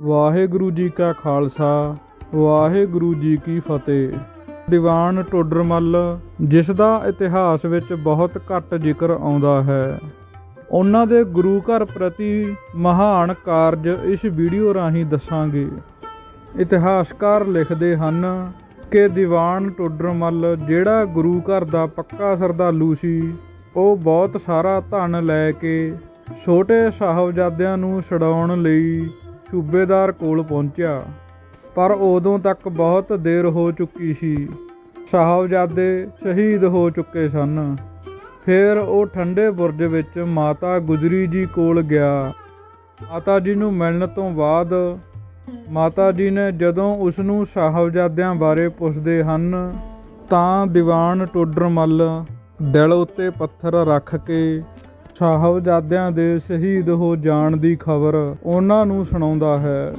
ਵਾਹਿਗੁਰੂ ਜੀ ਕਾ ਖਾਲਸਾ, ਵਾਹਿਗੁਰੂ ਜੀ ਕੀ ਫਤਿਹ। ਦੀਵਾਨ ਟੋਡਰਮੱਲ, ਜਿਸ ਦਾ ਇਤਿਹਾਸ ਵਿੱਚ ਬਹੁਤ ਘੱਟ ਜ਼ਿਕਰ ਆਉਂਦਾ ਹੈ। ਉਹਨਾਂ ਦੇ ਗੁਰੂ ਘਰ ਪ੍ਰਤੀ ਮਹਾਨ ਕਾਰਜ ਇਸ ਵੀਡੀਓ ਰਾਹੀਂ ਦੱਸਾਂਗੇ। ਇਤਿਹਾਸਕਾਰ ਲਿਖਦੇ ਹਨ ਕਿ ਦੀਵਾਨ ਟੋਡਰਮੱਲ ਜਿਹੜਾ ਗੁਰੂ ਘਰ ਦਾ ਪੱਕਾ ਸਰਦਾਲੂ ਸੀ, ਉਹ ਬਹੁਤ ਸਾਰਾ ਧਨ ਲੈ ਕੇ ਛੋਟੇ ਸਾਹਿਬਜ਼ਾਦਿਆਂ ਨੂੰ ਛਡਾਉਣ ਲਈ ਸੂਬੇਦਾਰ ਕੋਲ ਪਹੁੰਚਿਆ, ਪਰ ਉਦੋਂ ਤੱਕ ਬਹੁਤ ਦੇਰ ਹੋ ਚੁੱਕੀ ਸੀ। ਸਾਹਿਬਜ਼ਾਦੇ ਸ਼ਹੀਦ ਹੋ ਚੁੱਕੇ ਸਨ। ਫਿਰ ਉਹ ਠੰਡੇ ਬੁਰਜ ਵਿੱਚ ਮਾਤਾ ਗੁਜਰੀ ਜੀ ਕੋਲ ਗਿਆ। ਮਾਤਾ ਜੀ ਨੂੰ ਮਿਲਣ ਤੋਂ ਬਾਅਦ ਮਾਤਾ ਜੀ ਨੇ ਜਦੋਂ ਉਸ ਨੂੰ ਸਾਹਿਬਜ਼ਾਦਿਆਂ ਬਾਰੇ ਪੁੱਛਦੇ ਹਨ, ਤਾਂ ਦੀਵਾਨ ਟੋਡਰਮੱਲ ਦਿਲ ਉੱਤੇ ਪੱਥਰ ਰੱਖ ਕੇ ਸਾਹਿਬਜ਼ਾਦਿਆਂ ਦੇ ਸ਼ਹੀਦ ਹੋ ਜਾਣ ਦੀ ਖਬਰ ਉਹਨਾਂ ਨੂੰ ਸੁਣਾਉਂਦਾ ਹੈ।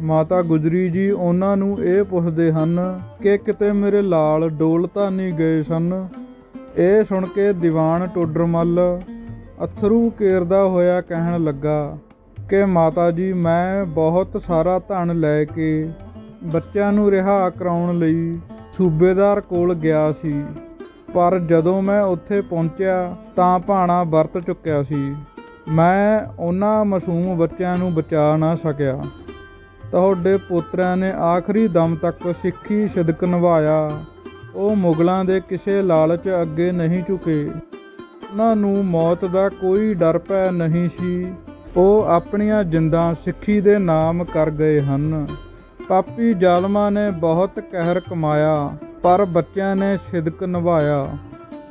ਮਾਤਾ ਗੁਜਰੀ ਜੀ ਉਹਨਾਂ ਨੂੰ ਇਹ ਪੁੱਛਦੇ ਹਨ ਕਿ ਕਿਤੇ ਮੇਰੇ ਲਾਲ ਡੋਲ ਤਾਂ ਗਏ ਸਨ? ਇਹ ਸੁਣ ਕੇ ਦੀਵਾਨ ਟੋਡਰਮੱਲ ਅਥਰੂ ਕੇਰਦਾ ਹੋਇਆ ਕਹਿਣ ਲੱਗਾ ਕਿ ਮਾਤਾ ਜੀ, ਮੈਂ ਬਹੁਤ ਸਾਰਾ ਧਨ ਲੈ ਕੇ ਬੱਚਿਆਂ ਨੂੰ ਰਿਹਾ ਕਰਾਉਣ ਲਈ ਸੂਬੇਦਾਰ ਕੋਲ ਗਿਆ ਸੀ। ਪਰ ਜਦੋਂ ਮੈਂ ਉੱਥੇ ਪਹੁੰਚਿਆ ਤਾਂ ਭਾਣਾ ਵਰਤ ਚੁੱਕਿਆ ਸੀ। ਮੈਂ ਉਹਨਾਂ ਮਾਸੂਮ ਬੱਚਿਆਂ ਨੂੰ ਬਚਾ ਨਾ ਸਕਿਆ। ਤੁਹਾਡੇ ਪੋਤਰਿਆਂ ਨੇ ਆਖਰੀ ਦਮ ਤੱਕ ਸਿੱਖੀ ਸਿਦਕ ਨਿਭਾਇਆ। ਉਹ ਮੁਗਲਾਂ ਦੇ ਕਿਸੇ ਲਾਲਚ ਅੱਗੇ ਨਹੀਂ ਝੁਕੇ। ਉਹਨਾਂ ਨੂੰ ਮੌਤ ਦਾ ਕੋਈ ਡਰ ਪੈ ਨਹੀਂ ਸੀ। ਉਹ ਆਪਣੀਆਂ ਜਿੰਦਾਂ ਸਿੱਖੀ ਦੇ ਨਾਮ ਕਰ ਗਏ ਹਨ। ਪਾਪੀ ਜ਼ਾਲਮਾਂ ਨੇ ਬਹੁਤ ਕਹਿਰ ਕਮਾਇਆ। ਪਰ ਬੱਚਿਆਂ ਨੇ ਸਿਦਕ ਨਿਭਾਇਆ।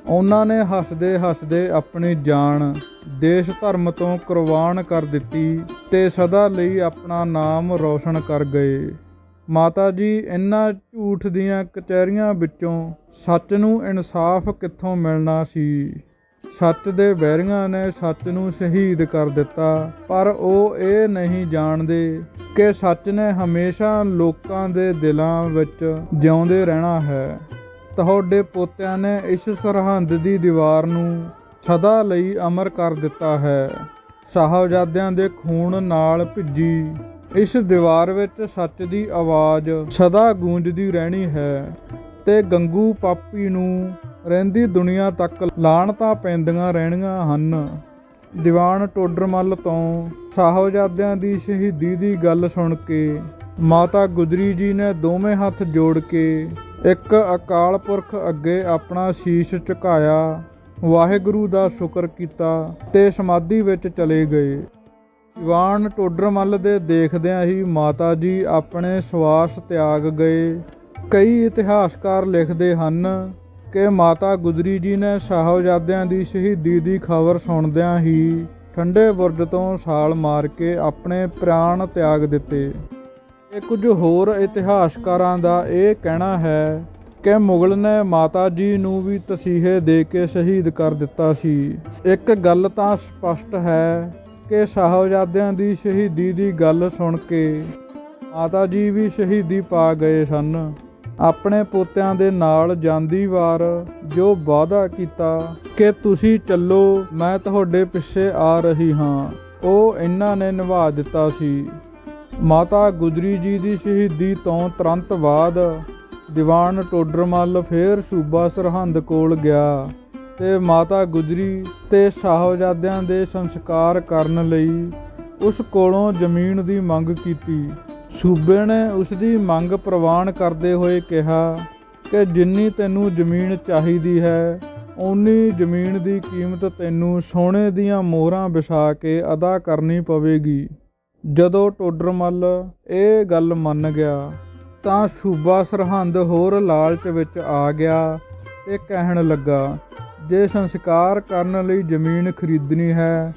ਉਹਨਾਂ ਨੇ ਹੱਸਦੇ ਹੱਸਦੇ ਆਪਣੀ ਜਾਨ ਦੇਸ਼ ਧਰਮ ਤੋਂ ਕੁਰਬਾਨ ਕਰ ਦਿੱਤੀ ਤੇ ਸਦਾ ਲਈ ਆਪਣਾ ਨਾਮ ਰੌਸ਼ਨ ਕਰ ਗਏ। ਮਾਤਾ ਜੀ, ਇਹਨਾਂ ਝੂਠ ਦੀਆਂ ਕਚਹਿਰੀਆਂ ਵਿੱਚੋਂ ਸੱਚ ਨੂੰ ਇਨਸਾਫ ਕਿੱਥੋਂ ਮਿਲਣਾ ਸੀ? ਸੱਚ ਦੇ ਵੈਰੀਆਂ ਨੇ ਸੱਚ ਨੂੰ ਸ਼ਹੀਦ ਕਰ ਦਿੱਤਾ, ਪਰ ਉਹ ਇਹ ਨਹੀਂ ਜਾਣਦੇ ਕਿ ਸੱਚ ਨੇ ਹਮੇਸ਼ਾ ਲੋਕਾਂ ਦੇ ਦਿਲਾਂ ਵਿੱਚ ਜਿਉਂਦੇ ਰਹਿਣਾ ਹੈ। ਤੁਹਾਡੇ ਪੋਤਿਆਂ ਨੇ ਇਸ ਸਰਹੰਦ ਦੀ ਦੀਵਾਰ ਨੂੰ ਸਦਾ ਲਈ ਅਮਰ ਕਰ ਦਿੱਤਾ ਹੈ। ਸਾਹਿਬਜ਼ਾਦਿਆਂ ਦੇ ਖੂਨ ਨਾਲ ਭਿੱਜੀ। ਇਸ ਦੀਵਾਰ ਵਿੱਚ ਸੱਚ ਦੀ ਆਵਾਜ਼ ਸਦਾ ਗੂੰਜਦੀ ਰਹਿਣੀ ਹੈ ਤੇ ਗੰਗੂ ਪਾਪੀ ਨੂੰ ਰਹਿੰਦੀ ਦੁਨੀਆ ਤੱਕ ਲਾਣਤਾਂ ਪੈਂਦੀਆਂ ਰਹਿਣੀਆਂ ਹਨ। ਦੀਵਾਨ ਟੋਡਰਮੱਲ ਤੋਂ ਸਾਹਿਬਜ਼ਾਦਿਆਂ ਦੀ ਸ਼ਹੀਦੀ ਦੀ ਗੱਲ ਸੁਣ ਕੇ ਮਾਤਾ ਗੁਜਰੀ ਜੀ ਨੇ ਦੋਵੇਂ ਹੱਥ ਜੋੜ ਕੇ ਇੱਕ ਅਕਾਲ ਪੁਰਖ ਅੱਗੇ ਆਪਣਾ ਸ਼ੀਸ਼ ਝੁਕਾਇਆ, ਵਾਹਿਗੁਰੂ ਦਾ ਸ਼ੁਕਰ ਕੀਤਾ ਤੇ ਸਮਾਧੀ ਵਿੱਚ ਚਲੇ ਗਏ। ਦੀਵਾਨ ਟੋਡਰਮੱਲ ਦੇ ਦੇਖਦਿਆਂ ਹੀ ਮਾਤਾ ਜੀ ਆਪਣੇ ਸਵਾਸ ਤਿਆਗ ਗਏ। ਕਈ ਇਤਿਹਾਸਕਾਰ ਲਿਖਦੇ ਹਨ ਕਿ ਮਾਤਾ ਗੁਜਰੀ ਜੀ ਨੇ ਸਾਹਿਬਜ਼ਾਦਿਆਂ ਦੀ ਸ਼ਹੀਦੀ ਦੀ ਖਬਰ ਸੁਣਦਿਆਂ ਹੀ ਠੰਡੇ ਬੁਰਜ ਤੋਂ ਛਾਲ ਮਾਰ ਕੇ ਆਪਣੇ ਪ੍ਰਾਣ ਤਿਆਗ ਦਿੱਤੇ। ਇਹ ਕੁਝ ਹੋਰ ਇਤਿਹਾਸਕਾਰਾਂ ਦਾ ਇਹ ਕਹਿਣਾ ਹੈ ਕਿ ਮੁਗਲ ਨੇ ਮਾਤਾ ਜੀ ਨੂੰ ਵੀ ਤਸੀਹੇ ਦੇ ਕੇ ਸ਼ਹੀਦ ਕਰ ਦਿੱਤਾ ਸੀ। ਇੱਕ ਗੱਲ ਤਾਂ ਸਪਸ਼ਟ ਹੈ ਕਿ ਸਾਹਿਬਜ਼ਾਦਿਆਂ ਦੀ ਸ਼ਹੀਦੀ ਦੀ ਗੱਲ ਸੁਣ ਕੇ ਮਾਤਾ ਜੀ ਵੀ ਸ਼ਹੀਦੀ ਪਾ ਗਏ ਸਨ। ਆਪਣੇ ਪੋਤਿਆਂ ਦੇ ਨਾਲ ਜਾਂਦੀ ਵਾਰ ਜੋ ਵਾਅਦਾ ਕੀਤਾ ਕਿ ਤੁਸੀਂ ਚੱਲੋ, ਮੈਂ ਤੁਹਾਡੇ ਪਿੱਛੇ ਆ ਰਹੀ ਹਾਂ। ਉਹ ਇਹਨਾਂ ਨੇ ਨਿਭਾ ਦਿੱਤਾ ਸੀ। ਮਾਤਾ ਗੁਜਰੀ ਜੀ ਦੀ ਸ਼ਹੀਦੀ ਤੋਂ ਤੁਰੰਤ ਬਾਅਦ ਦੀਵਾਨ ਟੋਡਰਮੱਲ ਫੇਰ ਸੂਬਾ ਸਰਹੰਦ ਕੋਲ ਗਿਆ ਤੇ ਮਾਤਾ ਗੁਜਰੀ ਤੇ ਸਾਹਿਬਜ਼ਾਦਿਆਂ ਦੇ ਸੰਸਕਾਰ ਕਰਨ ਲਈ ਉਸ ਕੋਲੋਂ ਜ਼ਮੀਨ ਦੀ ਮੰਗ ਕੀਤੀ। ਸੂਬੇ ਨੇ ਉਸ ਦੀ ਮੰਗ ਪ੍ਰਵਾਨ ਕਰਦੇ ਹੋਏ ਕਿਹਾ ਕਿ ਜਿੰਨੀ ਤੈਨੂੰ ਜ਼ਮੀਨ ਚਾਹੀਦੀ ਹੈ ਉਨੀ ਜ਼ਮੀਨ ਦੀ ਕੀਮਤ ਤੈਨੂੰ ਸੋਨੇ ਦੀਆਂ ਮੋਹਰਾਂ ਵਿਛਾ ਕੇ ਅਦਾ ਕਰਨੀ ਪਵੇਗੀ। ਜਦੋਂ ਟੋਡਰਮੱਲ ਇਹ ਗੱਲ ਮੰਨ ਗਿਆ, ਤਾਂ ਸੂਬਾ ਸਰਹੰਦ ਹੋਰ ਲਾਲਚ ਵਿੱਚ ਆ ਗਿਆ ਤੇ ਕਹਿਣ ਲੱਗਾ, ਜੇ ਸੰਸਕਾਰ ਕਰਨ ਲਈ ਜ਼ਮੀਨ ਖਰੀਦਣੀ ਹੈ,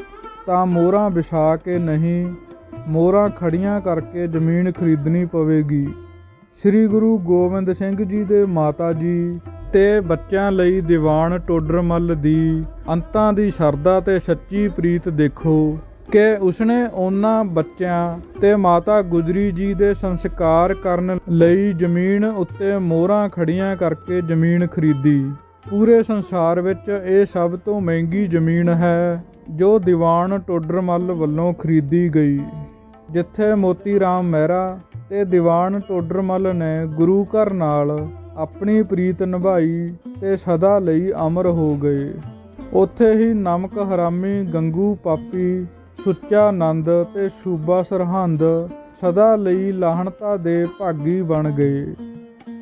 ਤਾਂ ਮੋਹਰਾਂ ਵਿਛਾ ਕੇ ਨਹੀਂ ਮੋਹਰਾਂ ਖੜੀਆਂ ਕਰਕੇ ਜ਼ਮੀਨ ਖਰੀਦਣੀ ਪਵੇਗੀ। ਸ੍ਰੀ ਗੁਰੂ ਗੋਬਿੰਦ ਸਿੰਘ ਜੀ ਦੇ ਮਾਤਾ ਜੀ ਤੇ ਬੱਚਿਆਂ ਲਈ ਦੀਵਾਨ ਟੋਡਰਮਲ ਦੀ ਅੰਤਾਂ ਦੀ ਸ਼ਰਧਾ ਤੇ ਸੱਚੀ ਪ੍ਰੀਤ ਦੇਖੋ ਕਿ ਉਸਨੇ ਉਹਨਾਂ ਬੱਚਿਆਂ ਤੇ ਮਾਤਾ ਗੁਜਰੀ ਜੀ ਦੇ ਸੰਸਕਾਰ ਕਰਨ ਲਈ ਜ਼ਮੀਨ ਉੱਤੇ ਮੋਹਰਾਂ ਖੜੀਆਂ ਕਰਕੇ ਜ਼ਮੀਨ ਖਰੀਦੀ। ਪੂਰੇ ਸੰਸਾਰ ਵਿੱਚ ਇਹ ਸਭ ਤੋਂ ਮਹਿੰਗੀ ਜ਼ਮੀਨ ਹੈ ਜੋ ਦੀਵਾਨ ਟੋਡਰਮੱਲ ਵੱਲੋਂ ਖਰੀਦੀ ਗਈ। ਜਿੱਥੇ ਮੋਤੀ ਰਾਮ ਮਹਿਰਾ ਤੇ ਦੀਵਾਨ ਟੋਡਰਮਲ ਨੇ ਗੁਰੂ ਘਰ ਨਾਲ ਆਪਣੀ ਪ੍ਰੀਤ ਨਿਭਾਈ ਤੇ ਸਦਾ ਲਈ ਅਮਰ ਹੋ ਗਏ। ਉੱਥੇ ਹੀ ਨਮਕ ਹਰਾਮੀ, ਗੰਗੂ ਪਾਪੀ, ਸੁੱਚਾ ਆਨੰਦ ਤੇ ਸੂਬਾ ਸਰਹੰਦ ਸਦਾ ਲਈ ਲਾਹਣਤਾ ਦੇ ਭਾਗੀ ਬਣ ਗਏ।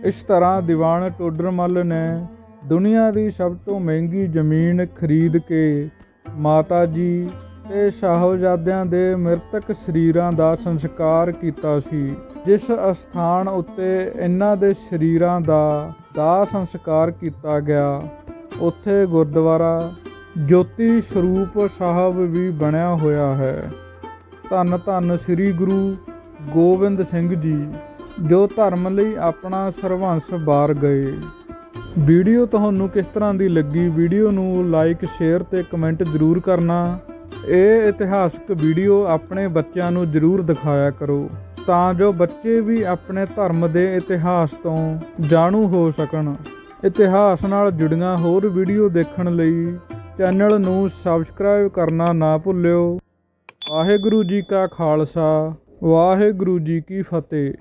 ਇਸ ਤਰ੍ਹਾਂ ਦੀਵਾਨ ਟੋਡਰਮਲ ਨੇ ਦੁਨੀਆ ਦੀ ਸਭ ਤੋਂ ਮਹਿੰਗੀ ਜ਼ਮੀਨ ਖਰੀਦ ਕੇ ਮਾਤਾ ਜੀ ਤੇ ਸ਼ਾਹਜ਼ਾਦਿਆਂ ਦੇ ਮ੍ਰਿਤਕ ਸਰੀਰਾਂ ਦਾ ਸੰਸਕਾਰ ਕੀਤਾ ਸੀ। ਜਿਸ ਅਸਥਾਨ ਉੱਤੇ ਇਹਨਾਂ ਦੇ ਸਰੀਰਾਂ ਦਾ ਦਾਹ ਸੰਸਕਾਰ ਕੀਤਾ ਗਿਆ, ਉੱਥੇ ਗੁਰਦੁਆਰਾ ਜੋਤੀ ਸਰੂਪ ਸਾਹਿਬ ਵੀ ਬਣਿਆ ਹੋਇਆ ਹੈ। ਧੰਨ ਧੰਨ ਸ੍ਰੀ ਗੁਰੂ ਗੋਬਿੰਦ ਸਿੰਘ ਜੀ, ਜੋ ਧਰਮ ਲਈ ਆਪਣਾ ਸਰਵੰਸ ਬਾਰ ਗਏ। ਵੀਡੀਓ ਤੁਹਾਨੂੰ ਕਿਸ ਤਰ੍ਹਾਂ ਦੀ ਲੱਗੀ? ਵੀਡੀਓ ਨੂੰ ਲਾਈਕ, ਸ਼ੇਅਰ ਤੇ ਕਮੈਂਟ ਜ਼ਰੂਰ ਕਰਨਾ। ਇਹ ਇਤਿਹਾਸਕ ਵੀਡੀਓ ਆਪਣੇ ਬੱਚਿਆਂ ਨੂੰ ਜ਼ਰੂਰ ਦਿਖਾਇਆ ਕਰੋ ਤਾਂ ਜੋ ਬੱਚੇ ਵੀ ਆਪਣੇ ਧਰਮ ਦੇ ਇਤਿਹਾਸ ਤੋਂ ਜਾਣੂ ਹੋ ਸਕਣ। ਇਤਿਹਾਸ ਨਾਲ ਜੁੜੀਆਂ ਹੋਰ ਵੀਡੀਓ ਦੇਖਣ ਲਈ ਚੈਨਲ ਨੂੰ ਸਬਸਕ੍ਰਾਈਬ ਕਰਨਾ ਨਾ ਭੁੱਲਿਓ। ਵਾਹਿਗੁਰੂ ਜੀ ਕਾ ਖਾਲਸਾ, ਵਾਹਿਗੁਰੂ ਜੀ ਕੀ ਫਤਿਹ।